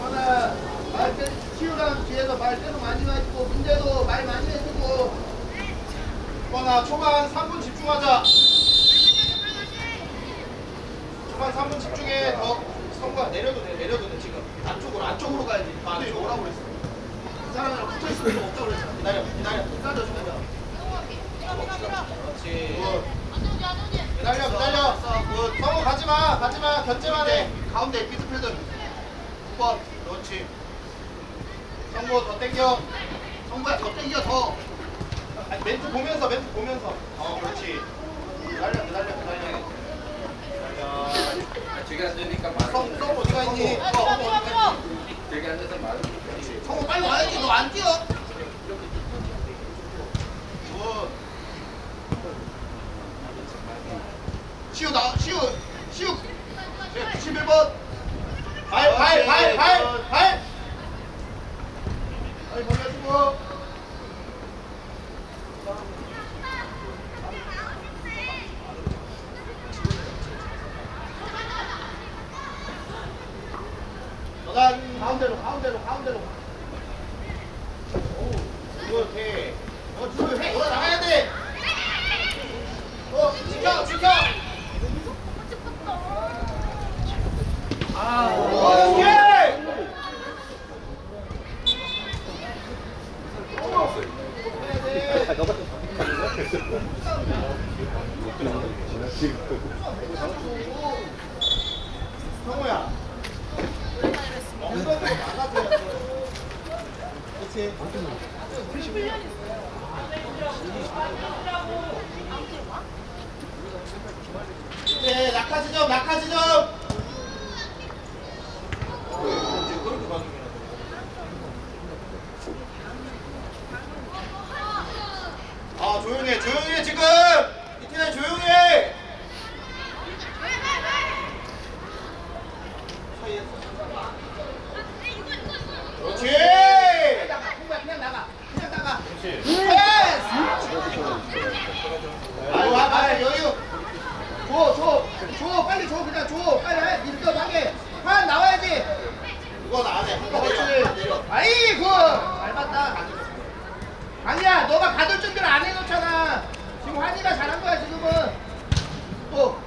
하나 말때 치우랑 뒤에서 말 계속 많이 해주고 문제도 말 많이 해주고 거나 초반 3분 집중하자 초반 3분 집중해 더 성과 내려도 돼 내려도 돼 지금 안쪽으로 안쪽으로 가야지 안에 오라고 그랬어 그 사람이랑 붙어있을 필요 없다고 그랬잖아 기다려 기다려 기다려주면 돼 그렇지 기다려 기다려 굿 성우 가지 마 가지 마 견제만 해 가운데 미드필더 9번 그렇지 성우 더 땡겨 성우야 더 땡겨 더 아니, 멘트 보면서 멘트 보면서 어 그렇지 기다려 기다려 기다려 기다려 저기 앉으니까 말. 성, 성우 어디가 있니? 어, 성우 어디가 있니? 저기 앉아서 말. 성우 빨리 와야지. 너 안 뛰어. 굿 시우 나 시우 시우. 91번. 발발발 발발. 발 벌려주고. 너가 가운데로 가운데로 가운데로 오 이렇게 어 줄을 해 돌아 나가야 돼 어, 지켜, 지켜! 아, 오케이! 성우야. 엉덩이로 막아줘야 돼. 그치? 이제 낙하 지점, 낙하 지점. 아 조용해, 조용해 지금. 이태는 조용해. 그렇지. 그냥 나가, 그냥 나가. 그렇지. 아유, 와, 아, 여유. 줘, 줘, 줘, 빨리 줘, 그냥 줘, 빨리 해, 이렇게 하게. 한 나와야지. 이건 안 해. 그렇지. 아이고, 잘 봤다. 아니야, 너가 가둘 준비를 안 해놓잖아. 지금 환희가 잘한 거야, 지금은. 또.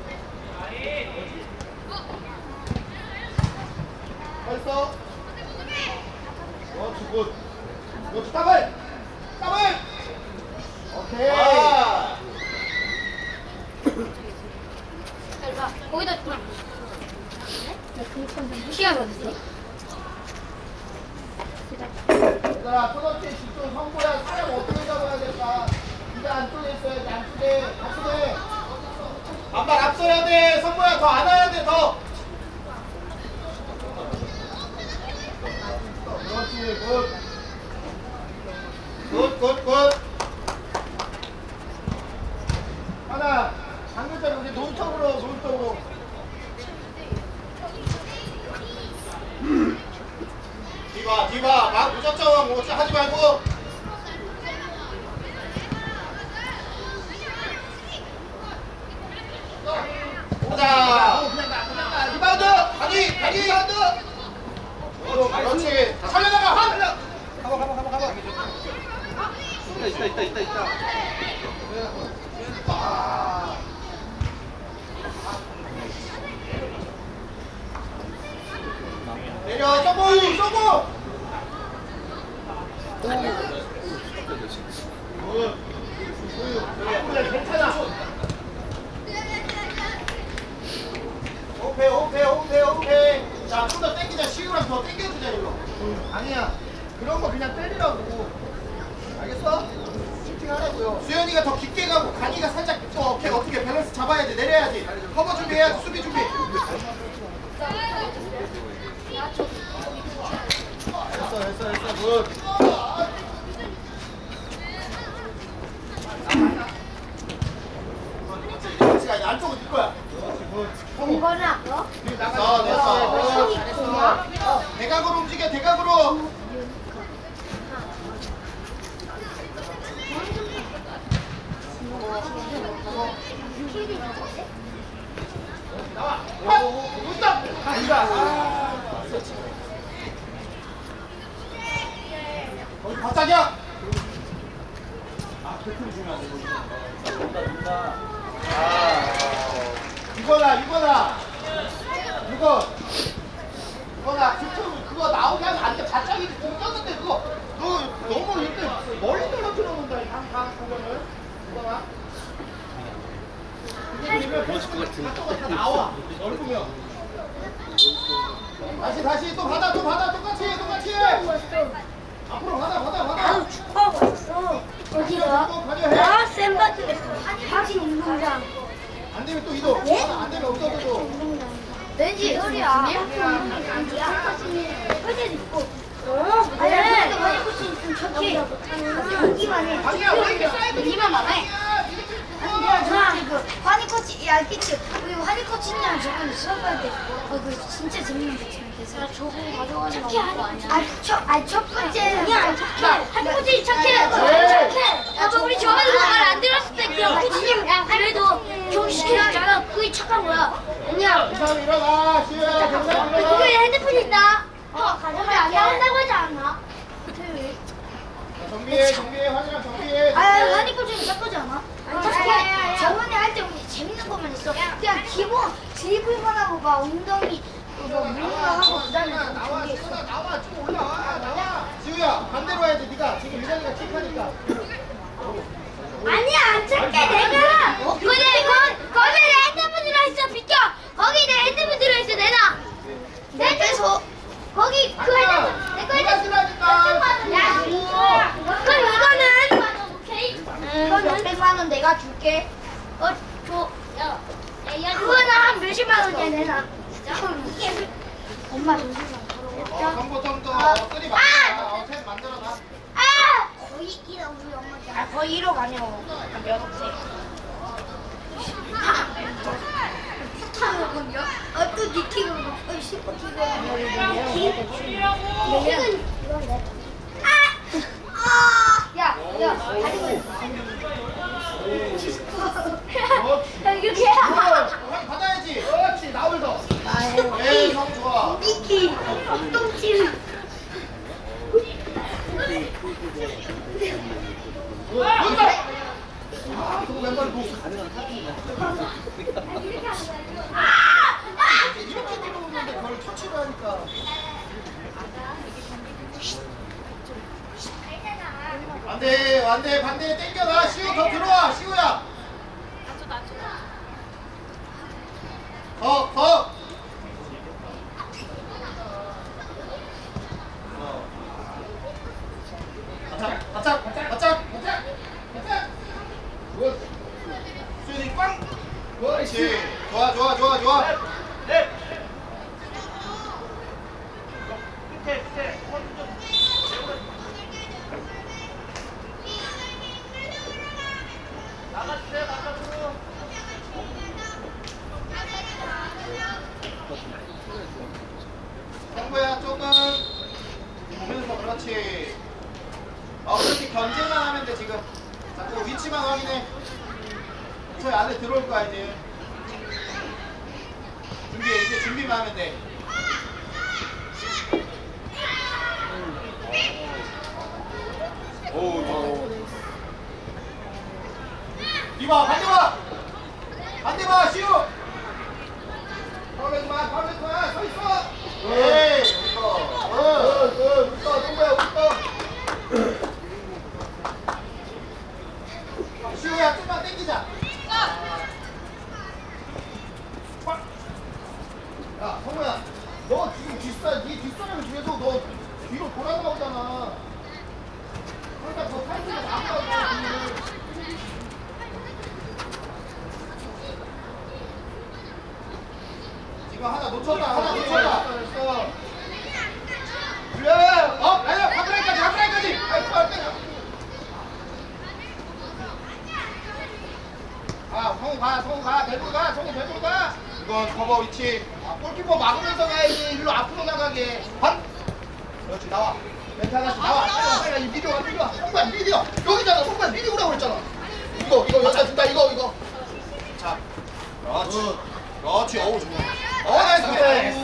벌써. 그렇지, 굿. 그렇지, 더블. 더블. 오케이. 아. 거기다 좀. 시간 어딨어? 얘들아, 초등학교 집중 성보야 사람 어떻게 잡아야 될까? 이제 안쪽에 있어야지, 안쪽에. 반발 앞서야 돼. 성보야 더 안아야 돼, 더. 그렇지, 굿. 굿, 굿, 굿. 하나, 장글자리 우리 논쪽으로, 논쪽으로. 디바, 디바, 막 무작정 뭐 하지 말고. 가자. 리바운드, 가니, 가니. 리바운드. 어, 그렇지. 살려나가, 한. 가봐, 가봐, 가봐, 가봐. 있다 있다 있다 있다. 아. 내려, 서브, 서브. 괜찮아. 오케이, 오케이, 오케이, 오케이. 자, 좀 더 땡기자. 시우랑 더 땡겨주자, 이거. 아니야. 그런 거 그냥 때리라고. 알겠어? 슈팅하라고요. 수현이가 더 깊게 가고 간이가 살짝 어, 걔 어떻게 밸런스 잡아야 돼. 내려야지. 커버 준비해야지. 수비 준비. 됐어 됐어 굿 그렇지 안쪽은 네 거야 이거는 아까? 됐어 됐어 굿. 대각으로 움직여 대각으로 나와 웃다 아니다 거기 바짝이야 이거다 이거다. 이거. 이거다. 그쪽 그거 나오게 하면 안돼. 바짝이 등 떴는데 그거. 너 너무 이렇게 멀리 떨어뜨려 놓는다 강강 그거는. 이거나 나와. 넓으면 다시 다시. 또 받아 또 받아. 똑같이 똑같이 앞으로 받아 받아 받아. 축구하고 있어. 어디가? 나 샌바지 다시 운동장. 안 되면 또 이동 예? 안 되면 없어져도 왠지 소리야. 어제 있고. 어? 아니, 근데 많이 볼수 있으면 좋지. 해. 자기야 왜 이렇게 사이드 여기만 안 해. 아니, 저랑 그 환희 코치, 야, 알겠지? 그리고 환희 코치님 저번에 수업할 때, 어, 그 진짜 재밌는 코치님 계세요. 저거 가져가는 거 아니야? 아, 첫, 아니, 첫 번째. 그냥 착해. 코치 착해. 착해. 야, 저 우리 저번에 말안 들었을 때 그냥 코치님, 야, 그래도 교육시켜줬잖아. 그게 착한 거야. 아니야. 괜찮아 일어나 괜찮아 그게 일어나 핸드폰 있다. 어, 가져가 안 나온다고 하지 않나? 정비해 정비해 화이랑 정비해 아, 환희 코치는 착하지 않아? 아니, 착해. 저번에 할때 우리 재밌는 것만 있어. 그냥 기본 드리블만 하고 막 엉덩이 그거 물리만 하고 그다음에 나와 좀 나와 준비했어. 시우야 나와 지우야 반대로 해야지 네가 지금 유정이가 킥하니까 아니야, 안 착해 내가. 그래, 거 거기 내 핸드폰 들어있어. 비켜. 거기 내 핸드폰 들어있어. 내놔. 내 빼서. 거기 그 핸드폰 내거 누가 핸드폰. 야, 그럼 이거는 이건 몇백만 원 내가 줄게. 어, 줘. 야, 그거는 한 이게 엄마. 정보점도 아. 거의 이라 우리 엄마. 아, 거의 1억 아니야. 몇 세. 어떤 니키가 어, 슈퍼 키가 킥은 이건데. 아! 아! 야, 야, 있어. 야, 이렇게 해. 형 받아야지 그렇지 나올 더 에이 형 좋아 니키, 똥침. 문다 아 그거 왼발 보 아! 이렇게 들어오는데 그걸 터치를 하니까 안돼 안돼 반대 땡겨놔. 시우 더 들어와 시우야. 더더 바짝 바짝 바짝 바짝 바짝 바짝 굿 수현이 빵 그렇지 좋아 좋아 좋아 좋아 성구야 조금. 보면서 그렇지. 어 그렇게 견제만 하면 돼 지금. 자꾸 위치만 확인해. 저 안에 들어올 거야 이제 준비해. 이제 준비만 하면 돼. 이 봐 반대 봐. 반대 봐 시우. 파울하지 마 파울하지 마 서 있어. 에이 웃어. 어 웃어 동구야 웃어. 시우야 좀만 땡기자. 빡. 야 성우야 너 지금 뒷살 네 뒷손을 뒤에서 너 뒤로 돌아 나오잖아. 그러니까 더 타이트가 나온다고 이거 하나 놓쳤다 하나 놓쳤다. 불려 업 아니야 바퀴라인까지 바퀴라인까지. 아 성우 아, 가 성우 가 대구 가 성우 대구 가. 이건 커버 위치. 아, 골키퍼 막으면서 가야지. 일로 앞으로 나가게. 반 그렇지 나와. 멘트 하나씩 나와. 야, 이 미디어 미디어. 송관 미디어. 여기잖아 송관 미디어라고 그랬잖아. 이거 이거 여자 준다 이거 이거. 자 그렇지. 어. 그렇지. 어우 좋아 어, 나이스.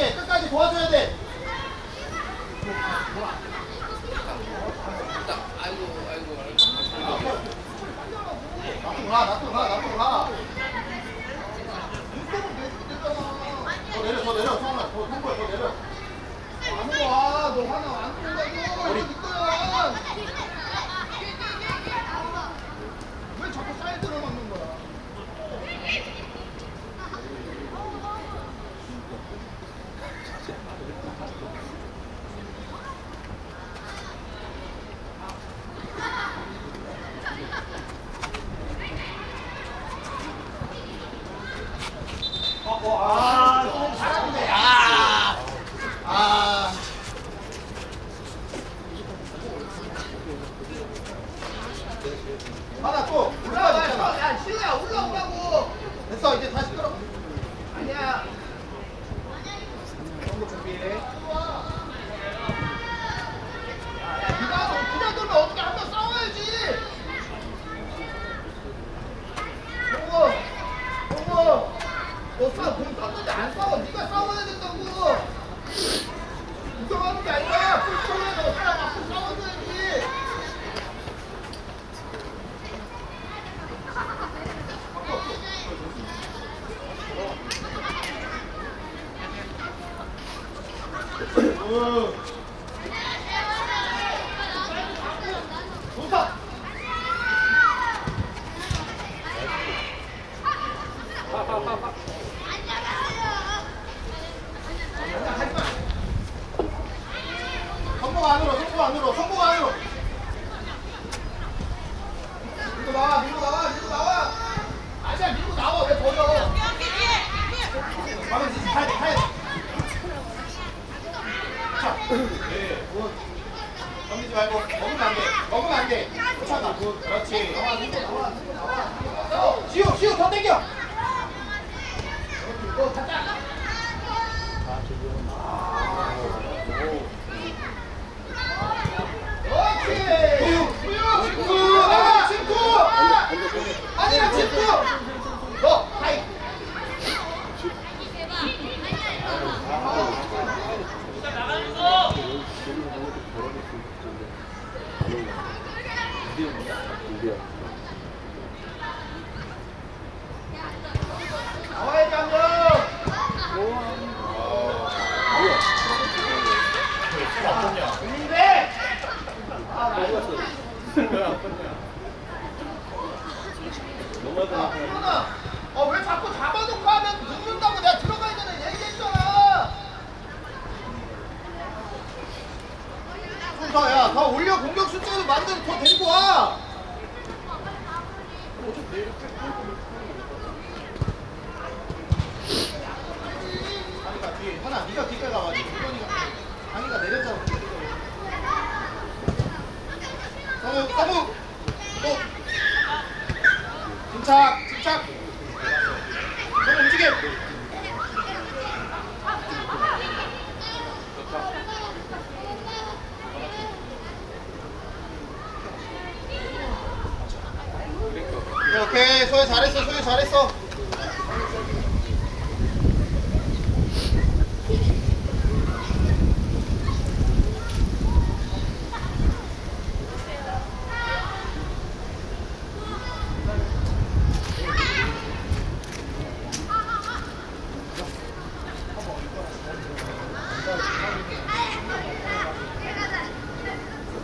돼. 끝까지 도와줘야 돼. 아이고 아이고 나도 가, 나도 가, 나도 가. 더 내려, 더 내려, 더 내려. 안 와, 너 하나 안 통과해. 우리 거야. Fala, pô!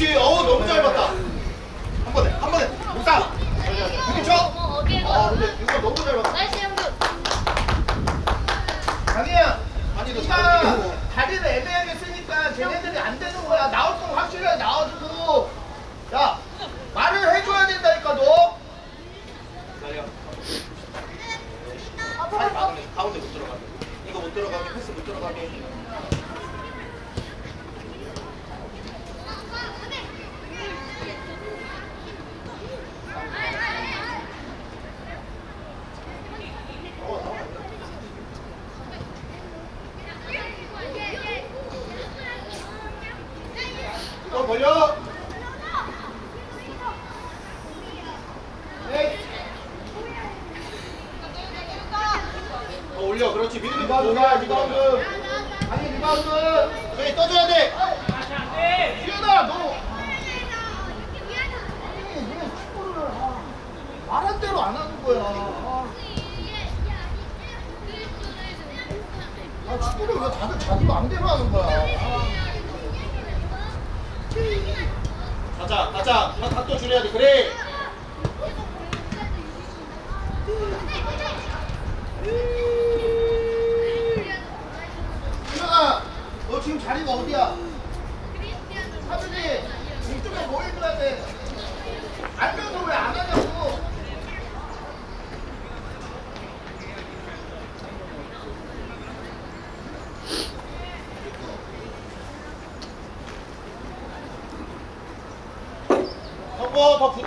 그렇지. 어 너무 짧았다. 한 번에, 한 번에. 목상. 그렇게 어, 아, 근데 이거 너무 짧았다. 나이스 형준. 강희야, 아니, 너 잘해. 다리를 애매하게 쓰니까 쟤네들이 안 되는 거야. 나올 건 확실하게 나와. બોલો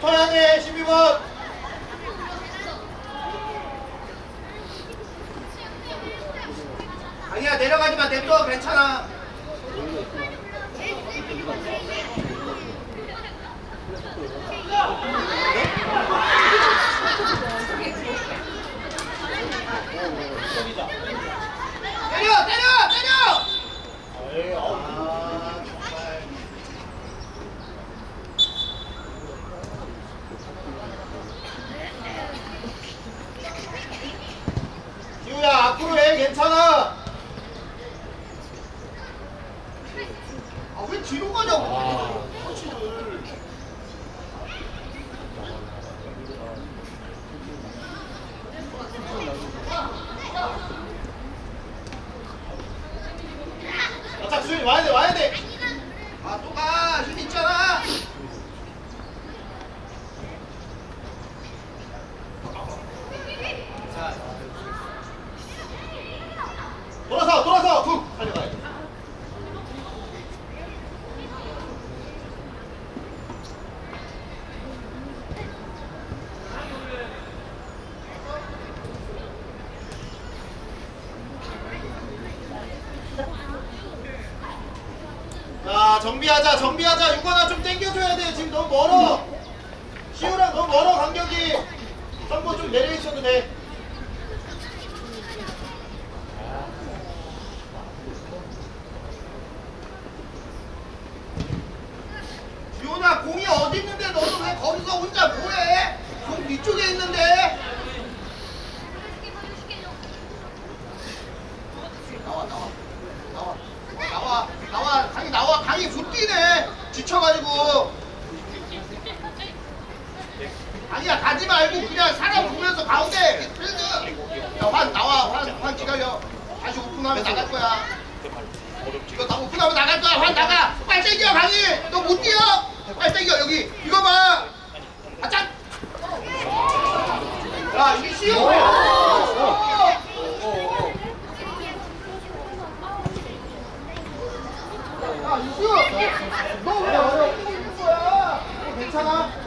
서양의 12번. 아니야 내려가지마. 냅둬 괜찮아. 앞으로 해 괜찮아. 아 왜 뒤로 가냐고. 아. 정비하자 정비하자. 유관아 좀 땡겨줘야 돼. 지금 너무 멀어. 시우랑 너무 멀어 간격이. 선보 좀 내려 있어도 돼. 나면 나갈 거야. 이거 다 오픈하면 나갈 거야. 환 나가. 빨리 땡겨 강이. 너 못 뛰어. 빨리 땡겨 여기. 이거 봐. 아짠. 야 이게 쉬워. 야 이슈. 너왜 어려워? 이거 괜찮아?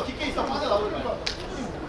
있어 깊게 있어. 빠져나오지 마.